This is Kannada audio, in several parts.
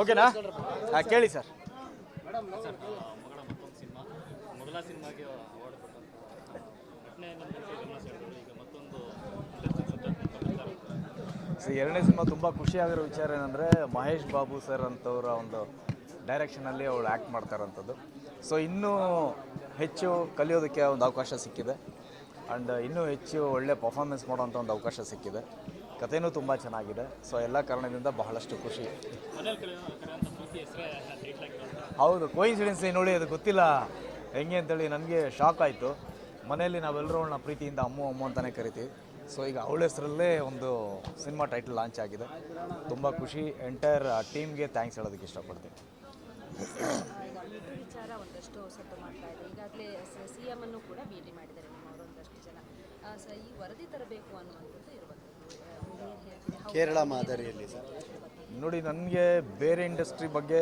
ಓಕೆನಾ? ಹಾಂ ಕೇಳಿ ಸರ್. ಎರಡನೇ ಸಿನಿಮಾ ತುಂಬ ಖುಷಿಯಾಗಿರೋ ವಿಚಾರ ಏನಂದರೆ ಮಹೇಶ್ ಬಾಬು ಸರ್ ಅಂತವರ ಒಂದು ಡೈರೆಕ್ಷನಲ್ಲಿ ಅವಳು ಆ್ಯಕ್ಟ್ ಮಾಡ್ತಾರಂಥದ್ದು ಸೊ ಇನ್ನೂ ಹೆಚ್ಚು ಕಲಿಯೋದಕ್ಕೆ ಒಂದು ಅವಕಾಶ ಸಿಕ್ಕಿದೆ. ಆ್ಯಂಡ್ ಇನ್ನೂ ಹೆಚ್ಚು ಒಳ್ಳೆ ಪರ್ಫಾರ್ಮೆನ್ಸ್ ಮಾಡೋವಂಥ ಒಂದು ಅವಕಾಶ ಸಿಕ್ಕಿದೆ. ಕಥೆನೂ ತುಂಬ ಚೆನ್ನಾಗಿದೆ. ಸೊ ಎಲ್ಲ ಕಾರಣದಿಂದ ಬಹಳಷ್ಟು ಖುಷಿ. ಹೌದು ಕೋಯಿನ್ಸಿಡೆನ್ಸ್ ನೋಡಿ ಅದು ಗೊತ್ತಿಲ್ಲ. ಹೆಂಗೆ ಅಂತೇಳಿ ನನಗೆ ಶಾಕ್ ಆಯಿತು. ಮನೆಯಲ್ಲಿ ನಾವೆಲ್ಲರೂ ಅವಳನ್ನ ಪ್ರೀತಿಯಿಂದ ಅಮ್ಮು ಅಮ್ಮು ಅಂತಲೇ ಕರಿತೀವಿ. ಸೊ ಈಗ ಅವಳ ಹೆಸರಲ್ಲೇ ಒಂದು ಸಿನಿಮಾ ಟೈಟಲ್ ಲಾಂಚ್ ಆಗಿದೆ. ತುಂಬ ಖುಷಿ. ಎಂಟೈರ್ ಟೀಮ್ಗೆ ಥ್ಯಾಂಕ್ಸ್ ಹೇಳೋದಕ್ಕೆ ಇಷ್ಟಪಡ್ತೀನಿ. ಈ ವರದಿ ತರಬೇಕು ಅನ್ನುವಂಥದ್ದು ಹೌದು, ಕೇರಳ ಮಾದರಿಯಲ್ಲಿ ಸರ್? ನೋಡಿ, ನನಗೆ ಬೇರೆ ಇಂಡಸ್ಟ್ರಿ ಬಗ್ಗೆ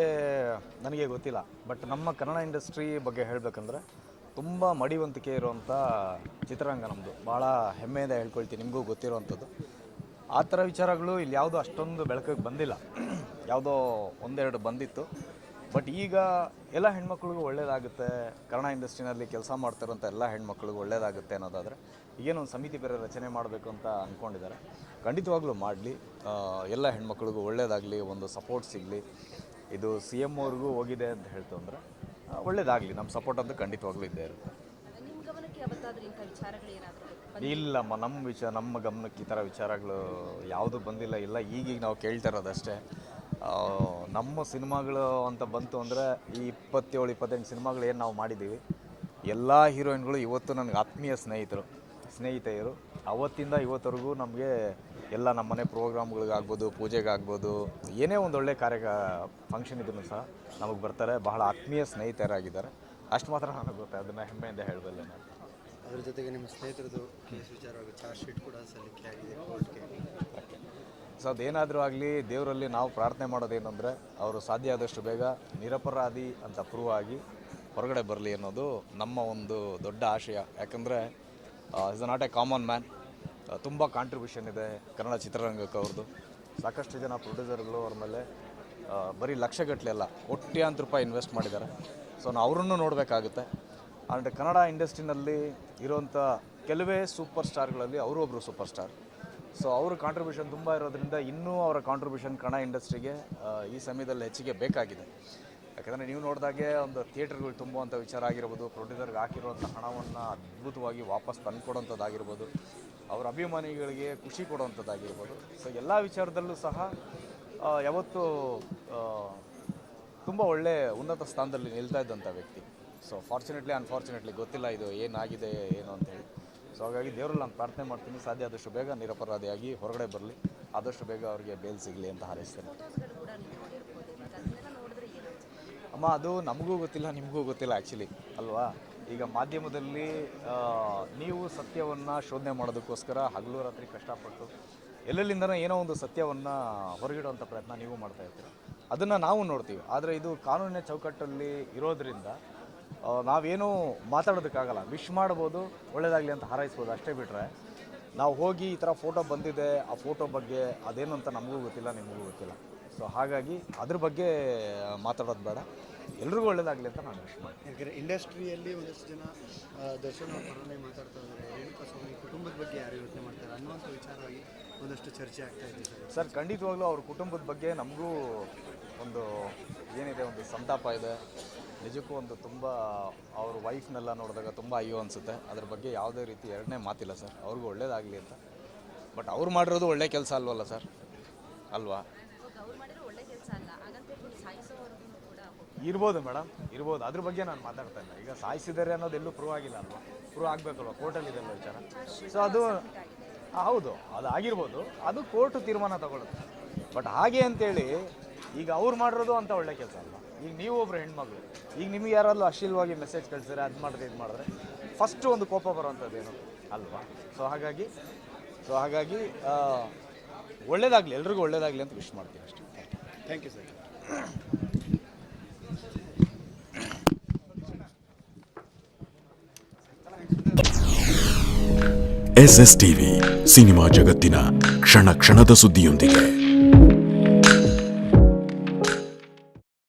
ನನಗೆ ಗೊತ್ತಿಲ್ಲ. ಬಟ್ ನಮ್ಮ ಕನ್ನಡ ಇಂಡಸ್ಟ್ರಿ ಬಗ್ಗೆ ಹೇಳಬೇಕಂದ್ರೆ ತುಂಬ ಮಡಿವಂತಿಕೆ ಇರುವಂಥ ಚಿತ್ರರಂಗ ನಮ್ಮದು ಭಾಳ ಹೆಮ್ಮೆಯಿಂದ ಹೇಳ್ಕೊಳ್ತೀನಿ, ನಿಮಗೂ ಗೊತ್ತಿರುವಂಥದ್ದು. ಆ ಥರ ವಿಚಾರಗಳು ಇಲ್ಲಿ ಯಾವುದೋ ಅಷ್ಟೊಂದು ಬೆಳಕಿಗೆ ಬಂದಿಲ್ಲ. ಯಾವುದೋ ಒಂದೆರಡು ಬಂದಿತ್ತು. ಬಟ್ ಈಗ ಎಲ್ಲ ಹೆಣ್ಮಕ್ಳಿಗೂ ಒಳ್ಳೇದಾಗುತ್ತೆ. ಕನ್ನಡ ಇಂಡಸ್ಟ್ರಿನಲ್ಲಿ ಕೆಲಸ ಮಾಡ್ತಿರೋಂಥ ಎಲ್ಲ ಹೆಣ್ಮಕ್ಳಿಗೂ ಒಳ್ಳೇದಾಗುತ್ತೆ ಅನ್ನೋದಾದರೆ ಈಗೇನೊಂದು ಸಮಿತಿ ಬೇರೆ ರಚನೆ ಮಾಡಬೇಕು ಅಂತ ಅಂದ್ಕೊಂಡಿದ್ದಾರೆ ಖಂಡಿತವಾಗ್ಲೂ ಮಾಡಲಿ. ಎಲ್ಲ ಹೆಣ್ಮಕ್ಳಿಗೂ ಒಳ್ಳೇದಾಗಲಿ ಒಂದು ಸಪೋರ್ಟ್ ಸಿಗಲಿ. ಇದು ಸಿ ಎಂ ಅವ್ರಿಗೂ ಹೋಗಿದೆ ಅಂತ ಹೇಳ್ತು ಅಂದರೆ ಒಳ್ಳೇದಾಗಲಿ. ನಮ್ಮ ಸಪೋರ್ಟ್ ಅಂತೂ ಖಂಡಿತವಾಗ್ಲೂ ಇದ್ದೇ ಇರುತ್ತೆ. ಇಲ್ಲಮ್ಮ ನಮ್ಮ ವಿಚಾರ ನಮ್ಮ ಗಮನಕ್ಕೆ ಈ ಥರ ವಿಚಾರಗಳು ಯಾವುದು ಬಂದಿಲ್ಲ. ಇಲ್ಲ ಈಗೀಗ ನಾವು ಕೇಳ್ತಾ ಇರೋದಷ್ಟೇ. ನಮ್ಮ ಸಿನಿಮಾಗಳು ಅಂತ ಬಂತು ಅಂದರೆ ಈ ಇಪ್ಪತ್ತೇಳು, ಇಪ್ಪತ್ತೆಂಟು ಸಿನಿಮಾಗಳು ಏನು ನಾವು ಮಾಡಿದ್ದೀವಿ, ಎಲ್ಲ ಹೀರೋಯಿನ್ಗಳು ಇವತ್ತು ನನಗೆ ಆತ್ಮೀಯ ಸ್ನೇಹಿತರು, ಸ್ನೇಹಿತೆಯರು. ಅವತ್ತಿಂದ ಇವತ್ತವರೆಗೂ ನಮಗೆ ಎಲ್ಲ ನಮ್ಮ ಮನೆ ಪ್ರೋಗ್ರಾಮ್ಗಳಿಗಾಗ್ಬೋದು, ಪೂಜೆಗಾಗ್ಬೋದು, ಏನೇ ಒಂದು ಒಳ್ಳೆ ಕಾರ್ಯ ಫಂಕ್ಷನ್ ಇದ್ರೂ ಸಹ ನಮಗೆ ಬರ್ತಾರೆ, ಬಹಳ ಆತ್ಮೀಯ ಸ್ನೇಹಿತರಾಗಿದ್ದಾರೆ. ಅಷ್ಟು ಮಾತ್ರ ನನಗೆ ಗೊತ್ತೆ ಅದನ್ನು ಹೆಮ್ಮೆಯಿಂದ ಹೇಳಬಲ್ಲೆ ನಾನು. ಅದ್ರ ಜೊತೆಗೆ ನಿಮ್ಮ ಸ್ನೇಹಿತರದು ಕೇಸ್ ವಿಚಾರವಾಗಿ ಚಾರ್ಜ್ ಶೀಟ್ ಕೂಡ ಸಲ್ಲಿಕೆ ಆಗಿದೆ ಕೋರ್ಟ್ಗೆ ಸೊ ಅದೇನಾದರೂ ಆಗಲಿ ದೇವರಲ್ಲಿ ನಾವು ಪ್ರಾರ್ಥನೆ ಮಾಡೋದೇನೆಂದರೆ ಅವರು ಸಾಧ್ಯ ಆದಷ್ಟು ಬೇಗ ನಿರಪರಾಧಿ ಅಂತ ಪ್ರೂವ್ ಆಗಿ ಹೊರಗಡೆ ಬರಲಿ ಅನ್ನೋದು ನಮ್ಮ ಒಂದು ದೊಡ್ಡ ಆಶಯ. ಯಾಕಂದರೆ is not a common man ತುಂಬ ಕಾಂಟ್ರಿಬ್ಯೂಷನ್ ಇದೆ ಕನ್ನಡ ಚಿತ್ರರಂಗಕ್ಕೆ ಅವ್ರದ್ದು. ಸಾಕಷ್ಟು ಜನ ಪ್ರೊಡ್ಯೂಸರ್ಗಳು ಅವ್ರ ಮೇಲೆ ಬರೀ ಲಕ್ಷಗಟ್ಟಲೆ ಅಲ್ಲ ಕೋಟ್ಯಾಂತರ ರೂಪಾಯಿ ಇನ್ವೆಸ್ಟ್ ಮಾಡಿದ್ದಾರೆ. ಸೊ ನಾವು ಅವರನ್ನು ನೋಡಬೇಕಾಗುತ್ತೆ. ಆ್ಯಂಡ್ ಕನ್ನಡ ಇಂಡಸ್ಟ್ರಿನಲ್ಲಿ ಇರೋಂಥ ಕೆಲವೇ ಸೂಪರ್ ಸ್ಟಾರ್ಗಳಲ್ಲಿ ಅವರೊಬ್ಬರು ಸೂಪರ್ ಸ್ಟಾರ್ ಸೊ ಅವ್ರ ಕಾಂಟ್ರಿಬ್ಯೂಷನ್ ತುಂಬ ಇರೋದ್ರಿಂದ ಇನ್ನೂ ಅವರ ಕಾಂಟ್ರಿಬ್ಯೂಷನ್ ಕನ್ನಡ ಇಂಡಸ್ಟ್ರಿಗೆ ಈ ಸಮಯದಲ್ಲಿ ಹೆಚ್ಚಿಗೆ ಬೇಕಾಗಿದೆ. ಯಾಕಂದರೆ ನೀವು ನೋಡಿದಾಗೆ ಒಂದು ಥಿಯೇಟರ್ಗಳು ತುಂಬುವಂಥ ವಿಚಾರ ಆಗಿರ್ಬೋದು ಪ್ರೊಡ್ಯೂಸರ್ಗೆ ಹಾಕಿರುವಂಥ ಹಣವನ್ನು ಅದ್ಭುತವಾಗಿ ವಾಪಸ್ ತಂದುಕೊಡೋಂಥದ್ದಾಗಿರ್ಬೋದು, ಅವರ ಅಭಿಮಾನಿಗಳಿಗೆ ಖುಷಿ ಕೊಡುವಂಥದ್ದಾಗಿರ್ಬೋದು ಸೊ ಎಲ್ಲ ವಿಚಾರದಲ್ಲೂ ಸಹ ಯಾವತ್ತು ತುಂಬ ಒಳ್ಳೆ ಉನ್ನತ ಸ್ಥಾನದಲ್ಲಿ ನಿಲ್ತಾ ಇದ್ದಂಥ ವ್ಯಕ್ತಿ. ಸೊ ಫಾರ್ಚುನೇಟ್ಲಿ ಅನ್ಫಾರ್ಚುನೇಟ್ಲಿ ಗೊತ್ತಿಲ್ಲ ಇದು ಏನಾಗಿದೆ, ಏನು ಅಂತ ಹೇಳಿ. ಸೊ ಹಾಗಾಗಿ ದೇವರಲ್ಲಿ ನಾನು ಪ್ರಾರ್ಥನೆ ಮಾಡ್ತೀನಿ, ಸಾಧ್ಯ ಆದಷ್ಟು ಬೇಗ ನಿರಪರಾಧಿಯಾಗಿ ಹೊರಗಡೆ ಬರಲಿ, ಆದಷ್ಟು ಬೇಗ ಅವರಿಗೆ ಬೇಲ್ ಸಿಗಲಿ ಅಂತ ಹಾರೈಸ್ತೇನೆ. ಅಮ್ಮ, ಅದು ನಮಗೂ ಗೊತ್ತಿಲ್ಲ, ನಿಮಗೂ ಗೊತ್ತಿಲ್ಲ ಆ್ಯಕ್ಚುಲಿ ಅಲ್ವಾ? ಈಗ ಮಾಧ್ಯಮದಲ್ಲಿ ನೀವು ಸತ್ಯವನ್ನು ಶೋಧನೆ ಮಾಡೋದಕ್ಕೋಸ್ಕರ ಹಗಲು ರಾತ್ರಿ ಕಷ್ಟಪಟ್ಟು ಎಲ್ಲೆಲ್ಲಿಂದನೋ ಏನೋ ಒಂದು ಸತ್ಯವನ್ನು ಹೊರಗಿಡುವಂಥ ಪ್ರಯತ್ನ ನೀವು ಮಾಡ್ತಾ ಇರ್ತೀರ. ಅದನ್ನು ನಾವು ನೋಡ್ತೀವಿ. ಆದರೆ ಇದು ಕಾನೂನಿನ ಚೌಕಟ್ಟಲ್ಲಿ ಇರೋದ್ರಿಂದ ನಾವೇನೂ ಮಾತಾಡೋದಕ್ಕಾಗಲ್ಲ. ವಿಶ್ ಮಾಡ್ಬೋದು ಒಳ್ಳೇದಾಗಲಿ ಅಂತ ಹಾರೈಸ್ಬೋದು ಅಷ್ಟೇ ಬಿಟ್ಟರೆ ನಾವು ಹೋಗಿ ಈ ಥರ ಫೋಟೋ ಬಂದಿದೆ ಆ ಫೋಟೋ ಬಗ್ಗೆ ಅದೇನು ಅಂತ ನಮಗೂ ಗೊತ್ತಿಲ್ಲ ನಿಮಗೂ ಗೊತ್ತಿಲ್ಲ. ಸೊ ಹಾಗಾಗಿ ಅದ್ರ ಬಗ್ಗೆ ಮಾತಾಡೋದು ಬೇಡ. ಎಲ್ರಿಗೂ ಒಳ್ಳೇದಾಗಲಿ ಅಂತ ನಾನು ವಿಶ್ ಮಾಡ್ತೀನಿ. ಯಾಕಂದರೆ ಇಂಡಸ್ಟ್ರಿಯಲ್ಲಿ ಒಂದಷ್ಟು ಜನ ದರ್ಶನ ದರ್ಶನ್ ಅವ್ರ ಪರವಾಗಿ ಮಾತಾಡ್ತಾ ಇದ್ದಾರೆ. ರೇಣುಕಾ ಸ್ವಾಮಿ ಕುಟುಂಬದ ಬಗ್ಗೆ ಯಾರು ಯೋಚನೆ ಮಾಡ್ತಾರೆ? ಅನ್ನುವಂಥ ವಿಚಾರವಾಗಿ ಒಂದಷ್ಟು ಚರ್ಚೆ ಆಗ್ತಾ ಇದೆ ಸರ್. ಸರ್ ಖಂಡಿತವಾಗ್ಲೂ ಅವ್ರ ಕುಟುಂಬದ ಬಗ್ಗೆ ನಮಗೂ ಒಂದು ಏನಿದೆ ಒಂದು ಸಂತಾಪ ಇದೆ. ನಿಜಕ್ಕೂ ಒಂದು ತುಂಬ ಅವ್ರ ವೈಫ್ನೆಲ್ಲ ನೋಡಿದಾಗ ತುಂಬ ಅಯ್ಯೋ ಅನಿಸುತ್ತೆ. ಅದ್ರ ಬಗ್ಗೆ ಯಾವುದೇ ರೀತಿ ಎರಡನೇ ಮಾತಿಲ್ಲ ಸರ್. ಅವ್ರಿಗೂ ಒಳ್ಳೇದಾಗಲಿ ಅಂತ. ಬಟ್ ಅವ್ರು ಮಾಡಿರೋದು ಒಳ್ಳೆ ಕೆಲಸ ಅಲ್ವಲ್ಲ ಸರ್? ಅಲ್ವಾ? ಇರ್ಬೋದು ಮೇಡಮ್ ಇರ್ಬೋದು. ಅದ್ರ ಬಗ್ಗೆ ನಾನು ಮಾತಾಡ್ತಾ ಇಲ್ಲ. ಈಗ ಸಾಯಿಸಿದ್ದಾರೆ ಅನ್ನೋದು ಎಲ್ಲೂ ಪ್ರೂವ್ ಆಗಿಲ್ಲ ಅಲ್ವಾ? ಪ್ರೂವ್ ಆಗಬೇಕಲ್ವ? ಕೋರ್ಟಲ್ಲಿ ಇದೆಲ್ಲ ವಿಚಾರ. ಸೊ ಅದು ಹೌದು. ಅದು ಆಗಿರ್ಬೋದು. ಅದು ಕೋರ್ಟು ತೀರ್ಮಾನ ತಗೊಳ್ಳುತ್ತೆ. ಬಟ್ ಹಾಗೆ ಅಂತೇಳಿ ಈಗ ಅವ್ರು ಮಾಡಿರೋದು ಅಂತ ಒಳ್ಳೆ ಕೆಲಸ ಅಲ್ವಾ? ಈಗ ನೀವು ಒಬ್ರು ಹೆಣ್ಮಗಳು ಈಗ ನಿಮ್ಗೆ ಯಾರಾದ್ರೂ ಅಶ್ಲೀಲವಾಗಿ ಮೆಸೇಜ್ ಕಳಿಸಿದ್ರೆ ಅದು ಮಾಡಿದ್ರೆ ಇದು ಮಾಡಿದ್ರೆ ಫಸ್ಟು ಒಂದು ಕೋಪ ಬರುವಂಥದ್ದೇನು ಅಲ್ವಾ? ಸೊ ಹಾಗಾಗಿ ಸೊ ಹಾಗಾಗಿ ಒಳ್ಳೇದಾಗಲಿ ಎಲ್ರಿಗೂ ಒಳ್ಳೇದಾಗಲಿ ಅಂತ ವಿಶ್ ಮಾಡ್ತೀನಿ ಅಷ್ಟೇ. Thank you sir S S TV cinema ಜಗತ್ತಿನ ಕ್ಷಣ ಕ್ಷಣದ ಸುದ್ದಿಯೊಂದಿಗೆ.